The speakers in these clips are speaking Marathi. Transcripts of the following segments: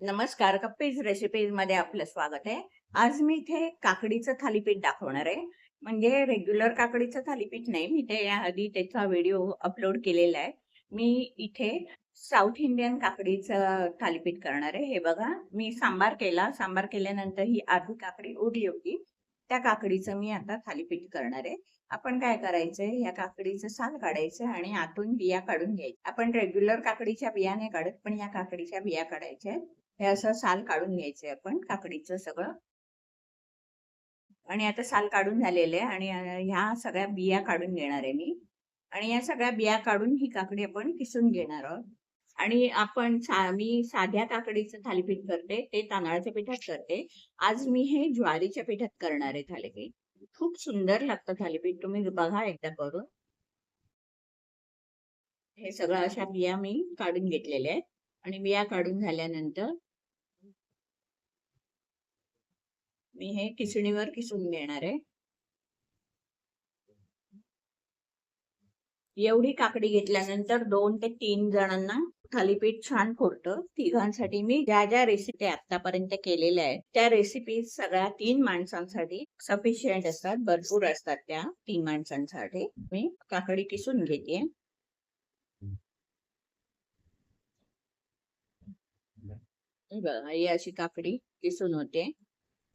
नमस्कार कप्पीज रेसिपीजमध्ये आपलं स्वागत आहे. आज मी इथे काकडीचं थालीपीठ दाखवणार आहे. म्हणजे रेग्युलर काकडीचं थालीपीठ नाही मी ते याआधी त्याचा व्हिडिओ अपलोड केलेला आहे. मी इथे साऊथ इंडियन काकडीचं थालीपीठ करणार आहे. हे बघा मी सांबार केला. सांबार केल्यानंतर ही अर्धी काकडी उरली होती. त्या काकडीचं मी आता थालीपीठ करणार आहे. आपण काय करायचंय? या काकडीचं साल काढायचं आणि आतून बिया काढून घ्यायच्या. आपण रेग्युलर काकडीच्या बिया नाही काढत पण या काकडीच्या बिया काढायच्या आहेत. हे असं साल काढून घ्यायचंय आपण काकडीचं सगळं. आणि आता साल काढून झालेले आहे आणि ह्या सगळ्या बिया काढून घेणार आहे मी. आणि या सगळ्या बिया काढून ही काकडी आपण किसून घेणार आहोत. आणि आपण सा- मी साध्या काकडीचं थालीपीठ करते ते तांदळाच्या पिठात करते. आज मी हे ज्वारीच्या पिठात करणार आहे थालीपीठ. खूप सुंदर लागतं थालीपीठ तुम्ही बघा एकदा करून. हे सगळं अशा बिया मी काढून घेतलेल्या आहेत. आणि बिया काढून झाल्यानंतर मी हे किसणीवर किसून घेणार आहे. एवढी काकडी घेतल्यानंतर दोन ते तीन जणांना थालीपीठ छान फुरतं तिघांसाठी मी ज्या ज्या रेसिपी आतापर्यंत केलेल्या आहेत त्या रेसिपी सगळ्या तीन माणसांसाठी सफिशियंट असतात भरपूर असतात त्या तीन माणसांसाठी. मी काकडी किसून घेते. बघा ही अशी काकडी किसून होते.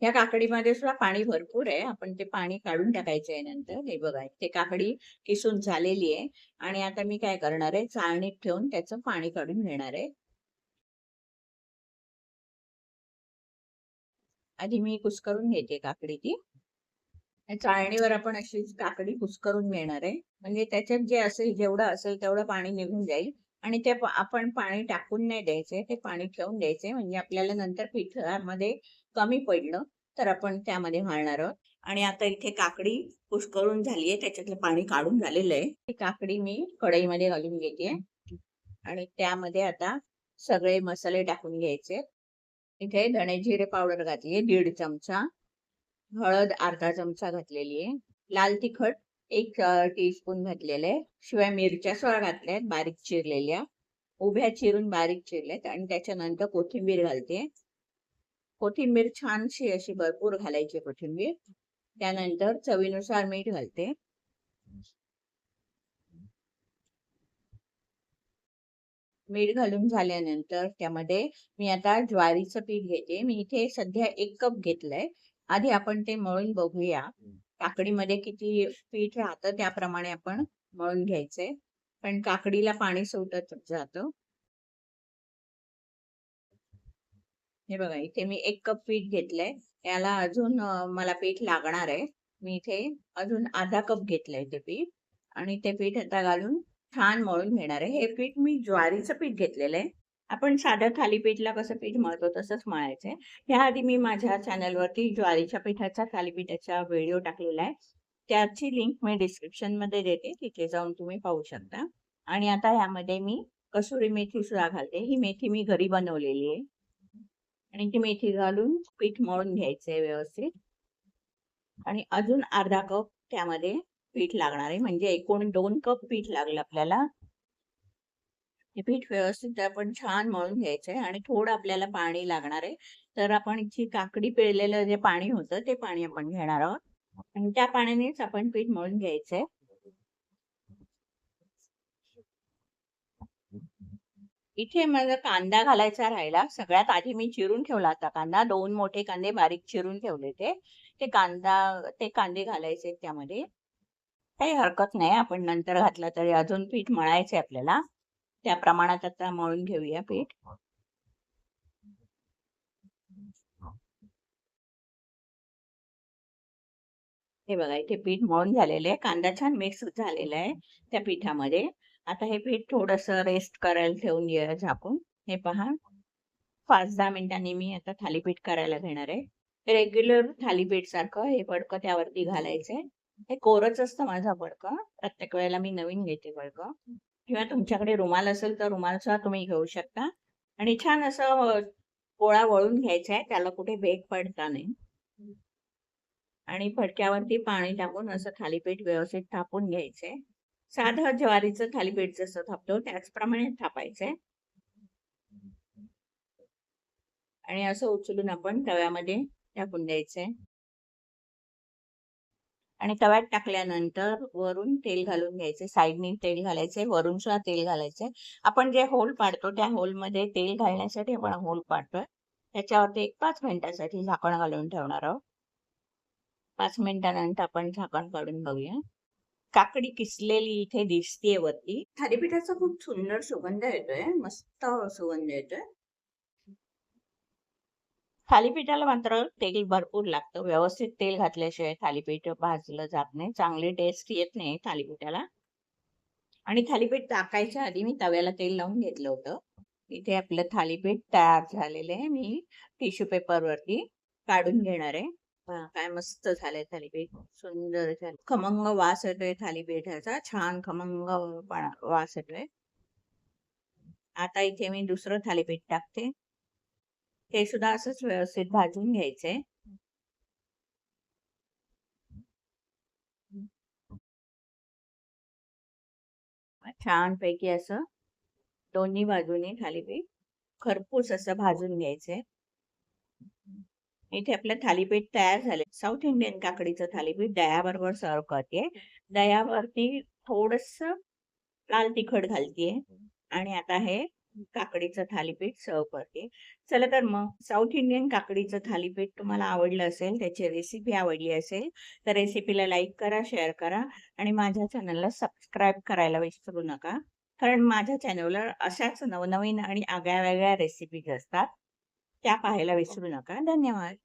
या काकडीमध्ये सुद्धा पाणी भरपूर आहे. आपण ते पाणी काढून टाकायचं आहे नंतर. हे बघा ते काकडी किसून झालेली आहे. आणि आता मी काय करणार आहे? चाळणीत ठेवून त्याचं पाणी काढून घेणार आहे. आधी मी कुस्करून घेते काकडी ती. चाळणीवर आपण अशी काकडी कुसकरून घेणार आहे. म्हणजे त्याच्यात जे असेल जेवढं असेल तेवढं पाणी निघून जाईल. आणि ते आपण पाणी टाकून नाही द्यायचे ते पाणी ठेवून द्यायचे. म्हणजे आपल्याला नंतर पिठामध्ये कमी पडलं तर आपण त्यामध्ये घालणार आहोत. आणि आता इथे काकडी पुष्कळून झाली आहे त्याच्यातलं पाणी काढून झालेलं आहे. ती काकडी मी कढईमध्ये घालून घेते. आणि त्यामध्ये आता सगळे मसाले टाकून घ्यायचे. इथे धणे जिरे पावडर घातली आहे दीड चमचा. हळद अर्धा चमचा घातलेली आहे. लाल तिखट एक टीस्पून घातलेलं आहे शिवाय मिरच्या सोळा घातल्या आहेत बारीक चिरलेल्या. उभ्या चिरून बारीक चिरल्यात आणि त्याच्यानंतर कोथिंबीर घालते. कोथिंबीर छानशी अशी भरपूर घालायची कोथिंबीर. त्यानंतर चवीनुसार मीठ घालते. मीठ घालून झाल्यानंतर त्यामध्ये मी आता ज्वारीचं पीठ घेते. मी इथे सध्या एक कप घेतलंय. आधी आपण ते मळून बघूया. काकडीमध्ये किती पीठ राहतं त्याप्रमाणे आपण मळून घ्यायचंय पण काकडीला पाणी सोडत जातं. हे बघा इथे मी एक कप पीठ घेतलंय. याला अजून मला पीठ लागणार आहे. मी इथे अजून अर्धा कप घेतलंय ते पीठ. आणि ते पीठ आता घालून छान मळून घेणार आहे. हे पीठ मी ज्वारीचं पीठ घेतलेलं आहे. आपण साध्या थालीपीठला कसं पीठ मळतो तसंच मळायचंय. ह्याआधी मी माझ्या चॅनलवरती ज्वारीच्या पिठाचा थालीपीठाचा व्हिडिओ टाकलेला आहे. त्याची लिंक मी डिस्क्रिप्शनमध्ये देते तिथे जाऊन तुम्ही पाहू शकता. आणि आता ह्यामध्ये मी कसुरी मेथी सुद्धा घालते. ही मेथी मी घरी बनवलेली आहे. आणि ती मेथी घालून पीठ मळून घ्यायचंय व्यवस्थित. आणि अजून अर्धा कप त्यामध्ये पीठ लागणार आहे. म्हणजे एकूण दोन कप पीठ लागलं आपल्याला. हे पीठ व्यवस्थित आपण छान मळून घ्यायचंय आणि थोडं आपल्याला पाणी लागणार आहे. तर आपण जी काकडी पिळलेलं जे पाणी होतं ते पाणी आपण घेणार आहोत. आणि त्या पाण्यानेच आपण पीठ मळून घ्यायचंय. इथे माझा कांदा घालायचा राहिला. सगळ्यात आधी मी चिरून ठेवला होता कांदा. दोन मोठे कांदे बारीक चिरून ठेवले ते. ते कांदा ते कांदे घालायचे त्यामध्ये. काही हरकत नाही. आपण नंतर घातलं तरी अजून पीठ मळायचे आपल्याला. त्या प्रमाणात आता मळून घेऊया पीठ. हे बघा इथे पीठ मळून झालेले आहे. कांदा छान मिक्स झालेला आहे त्या पिठामध्ये. आता हे पीठ थोडस रेस्ट करायला ठेवून घेऊया झाकून. हे पहा. पाच दहा मिनिटांनी मी आता थालीपीठ करायला घेणार आहे. रेग्युलर थालीपीठ सारखं हे बडकं त्यावरती घालायचंय. हे कोरच असतं माझं बडकं प्रत्येक वेळेला मी नवीन घेते बडकं किंवा तुमच्याकडे रुमाल असेल तर रुमाल सुद्धा तुम्ही घेऊ शकता. आणि छान असं पोळा वळून घ्यायचा आहे त्याला कुठे वेग पडता नाही. आणि फडक्यावरती पाणी टाकून असं थालीपीठ व्यवस्थित थापून घ्यायचंय साधं ज्वारीचं थालीपीठ जसं थापतो त्याचप्रमाणे थापायचंय आणि असं उचलून आपण तव्यामध्ये टाकून द्यायचंय आणि तव्यात टाकल्यानंतर वरून तेल घालून घ्यायचे. साईडनी तेल घालायचे वरून सुद्धा तेल घालायचे. आपण जे होल पाडतो त्या होलमध्ये तेल घालण्यासाठी आपण होल पाडतोय. त्याच्यावरती एक पाच मिनिटासाठी झाकण घालून ठेवणार आहोत. पाच मिनिटानंतर आपण झाकण काढून बघूया. काकडी किसलेली इथे दिसतीये वरती. थालीपीठाचा खूप सुंदर सुगंध येतोय. मस्त सुगंध येतोय. थालीपीठाला मात्र तेल भरपूर लागतं. व्यवस्थित तेल घातल्याशिवाय थालीपीठ भाजलं जात नाही. चांगली टेस्ट येत नाही थालीपीठाला. आणि थालीपीठ टाकायच्या आधी मी तव्याला तेल लावून घेतलं होतं. इथे आपलं थालीपीठ तयार झालेलं आहे. मी टिश्यू पेपर वरती काढून घेणार आहे. काय मस्त झालंय थालीपीठ. सुंदर झालं. खमंग वास येतोय थालीपीठाचा. छान खमंग वास येतोय. आता इथे मी दुसरं थालीपीठ टाकते. हे सुद्धा असंच व्यवस्थित भाजून घ्यायचे छान पैकी असं दोन्ही बाजूनी थालीपीठ खरपूस असं भाजून घ्यायचंय. इथे आपलं थालीपीठ तयार झाले साऊथ इंडियन काकडीचं थालीपीठ दह्याबरोबर सर्व करते दह्यावरती थोडस लाल तिखट घालतीये. आणि आता हे काकडीचं थालीपीठ सर्व करते. चला तर मग साऊथ इंडियन काकडीचं थालीपीठ तुम्हाला आवडलं असेल त्याची रेसिपी आवडली असेल तर रेसिपीला लाईक करा शेअर करा आणि माझ्या चॅनलला सबस्क्राईब करायला विसरू नका. कारण माझ्या चॅनलवर अशाच नवनवीन आणि आगळ्या वेगळ्या रेसिपीज असतात. त्या पाहायला विसरू नका. धन्यवाद.